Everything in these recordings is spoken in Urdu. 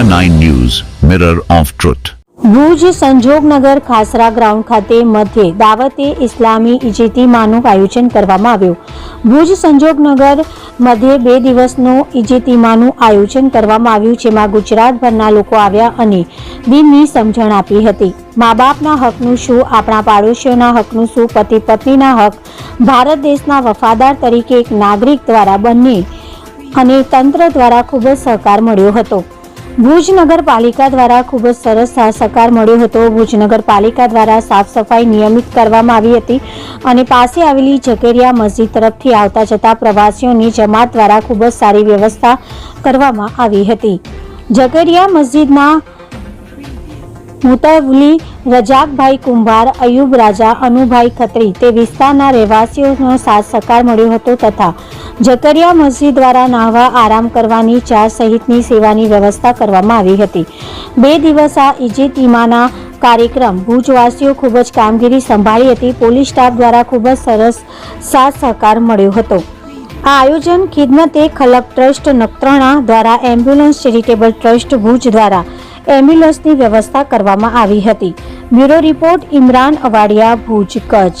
India 9 News, Mirror of Truth. Bhuj Sanjognagar Khasra ground ખાતે મધ્યે દાવતે ઇસ્લામી ઇજેતીમાનું આયોજન કરવામાં આવ્યું. ભુજ સંજોગનગર મધ્યે બે દિવસનું ઇજેતીમાનું આયોજન કરવામાં આવ્યું જેમાં ગુજરાતભરના લોકો આવ્યા અને દિનની સમજણ આપી હતી. મા બાપના હકનું શું આપણા પાડોશીઓના હકનું શું પતિ પત્નીના હક ભારત દેશના વફાદાર તરીકે એક નાગરિક દ્વારા બંને અને તંત્ર દ્વારા ખૂબ જ સહકાર મળ્યો હતો. ભુજ નગરપાલિકા દ્વારા ખૂબ જ સરસ સહકાર મળ્યો હતો. ભુજ નગરપાલિકા દ્વારા સાફ સફાઈ નિયમિત કરવામાં આવી હતી અને પાસે આવેલી ઝકેરિયા મસ્જિદ તરફથી આવતા જતા પ્રવાસીઓની જમાત દ્વારા ખૂબ જ સારી વ્યવસ્થા કરવામાં આવી હતી. ઝકેરિયા મસ્જિદના મુતવલી, રજાકભાઈ કુંભાર, અયુબ રાજા, અનુભાઈ ખત્રી તે વિસ્તારના રહેવાસીઓનો સાથ સહકાર મળ્યો હતો તથા જકરિયા મસ્જિદ દ્વારા નાહવા આરામ કરવાની, ચા સહિતની સેવાની વ્યવસ્થા કરવામાં આવી હતી. બે દિવસ આ ઇજેતીમાના કાર્યક્રમ ભુજવાસીઓ ખૂબ જ કામગીરી સંભાળી હતી. પોલીસ સ્ટાફ દ્વારા ખૂબ જ સરસ સાથ સહકાર મળ્યો હતો. આ આયોજન ખિદમતે ખલક ટ્રસ્ટ નખત્રાણા દ્વારા, એમ્બ્યુલન્સ ચેરિટેબલ ટ્રસ્ટ ભુજ દ્વારા એમ્બ્યુલન્સની વ્યવસ્થા કરવામાં આવી હતી બ્યુરો રિપોર્ટ ઇમરાન અવાડિયા ભુજ કચ્છ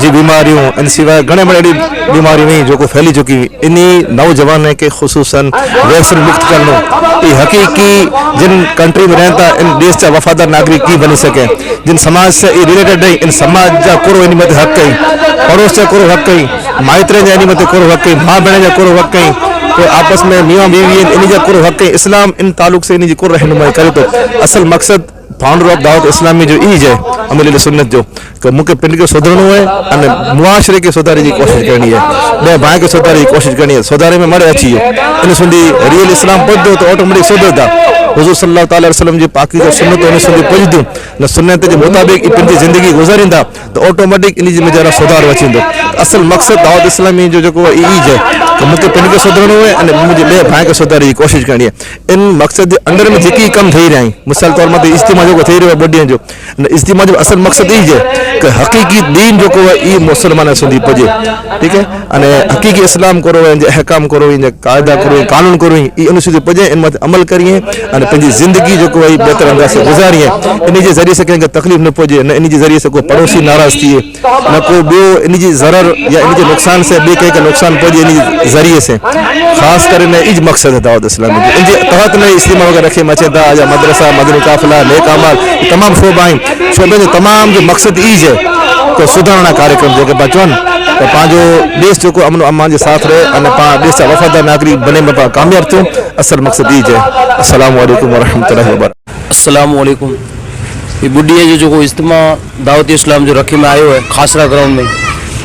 جی بیماروں سوائے گھنے بڑے ایماری ہوئی۔ جوکی ہوئی انوجوان کے خصوصاً مق حقیقی جن کنٹری میں رہن تا ان دیس چاہ وفادر ناغری کی بنی سکے۔ جن سماج سے ان سماج جا کو ان حق کئی پڑوس کا کرو حق کئی مائترے جا متیں کرو حق یا ماں بینے جا کرو حق کئی آپس میں میاں میئیں انقین اسلام ان تعلق سے ان جی کی اصل مقصد فاؤنڈر آف داؤت اسلامی جو ہے امل سنت جو کہ پنڈ کے سدھارنو ہے این معاشرے کے سدھار کی کوشش کرنی ہے بہ بائی کے سودارے کی کوشش کرنی ہے سودھارے میں مرے اچھی ان سنندی ریئل اسلام پہ تو آٹو تھا وزور صلی اللہ تعالیٰ وسلم کی پاکیت پی سنت کے مطابق پنجی زندگی گزاری دا تو آٹو میٹک ان سدھار اچھی اصل مقصد دعوت اسلامی جو جو ہے ایج ہے کہ ہوئے ان مجھے بے بھائی کے صدر ہی کوشش کرنی ہے۔ ان مقصد کے اندر میں جکی کم چی رہا ہیں۔ مثال طور میں یہ اجتماع جو ہے جو۔ اجتماع جو اصل مقصد ہی ہے کہ حقیقی دین جو کو ای مسلمان سندھی پجے ٹھیک ہے؟ اع حقیقی اسلام کرو ہیں جو احکام کرو ہیں جو قائدہ کرو ہیں قانون کرو ہیں ان سے پجے ان میں عمل کرنی ہے پنجی زندگی جو کو بہتر انداز سے گزاری ہیں انہی کے ذریعے سے کہیں تکلیف انہی پج ذریعے سے کوئی پڑوسی ناراض تھی ہے نہ کوئی بیو انہی کی ضرورت یا ان کے نقصان سے بے کہ نقصان پہنچے ان یعنی ذریعے سے۔ خاص کر نے اج مقصد ہے دعوت اسلام جو ان کے تحت میں اجتماع وغیرہ رکھے مچے دا یا مدرسہ مدنی قافلہ، نیک اعمال تمام شعبہ ہیں۔ شعبے جو تمام جو مقصد ایج ہے، تو سدھارنا کارکرم جو کہ بچون تو پانجو دیش جو کو امن و امان کے ساتھ رہے، ان پا دیش کا وفادار ناگرک بنے میں پا کامیاب تھوں۔ اصل مقصد ایج ہے۔ السلام علیکم ورحمۃ اللہ وبرکاتہ۔ السلام علیکم۔ یہ بڈی جو جو اجتماع دعوت اسلام جو رکھے میں آئے ہوئے، خاصرہ گراؤنڈ میں۔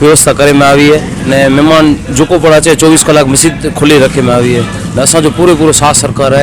વ્યવસ્થા કરવામાં આવી છે ને મહેમાન જોકો પણ છે ચોવીસ કલાક મસ્જિદ ખુલ્લી રાખવામાં આવી છે ને અસાંજો પૂરેપૂરો સાથ સરકાર છે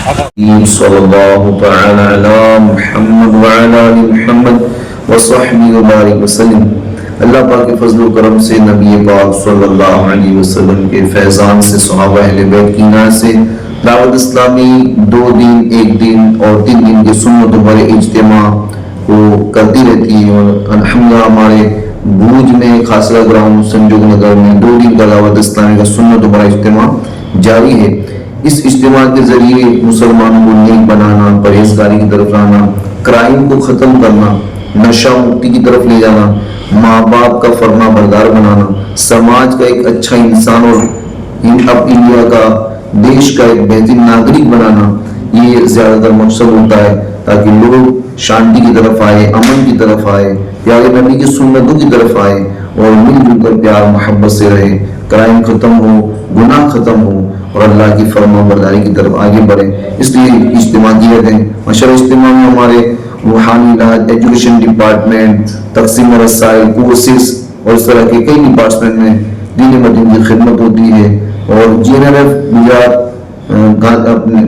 صلى الله تعالى على محمد وعلى آل محمد وصحبه وبارك وسلم. اللہ پاک کے فضل و کرم سے نبی پاک صلی اللہ علیہ وسلم کے فیضان سے، صحابہ اہل بیت کی عنایت سے دعوت اسلامی دو دن، ایک دن اور تین دن کے سنتوں بڑے اجتماع کو کرتی رہتی ہے اور الحمدللہ ہمارے بھوج میں خاصرہ گراؤنڈ سنجوگ نگر میں دو دن کا دعوت اسلامی کا سنت بڑا اجتماع جاری ہے۔ اس اجتماع کے ذریعے مسلمانوں کو نیک بنانا، پرہیزگاری کی طرف لانا، کرائم کو ختم کرنا، نشہ مکتی کی طرف لے جانا، ماں باپ کا فرما بردار بنانا، سماج کا ایک اچھا انسان اور اب انڈیا کا دیش کا ایک بہترین ناگرک بنانا، یہ زیادہ تر مقصد ہوتا ہے تاکہ لوگ شانتی کی طرف آئے، امن کی طرف آئے، پیارے نبی کی سنتوں کی طرف آئے اور مل جل کر پیار، محبت سے رہے، کرائم ختم ہو، گناہ ختم ہو۔ اور اللہ کی فرما برداری کی طرف آگے بڑھے اس لیے اجتماع کیے تھے مشر اجتماع میں ہمارے روحانی علاج ایجوکیشن ڈپارٹمنٹ تقسیم رسائل کورسز اور اس طرح کے کئی ڈپارٹمنٹ میں دین مدین کی خدمت ہوتی ہے۔ اور جی این ایف گجرات اپنے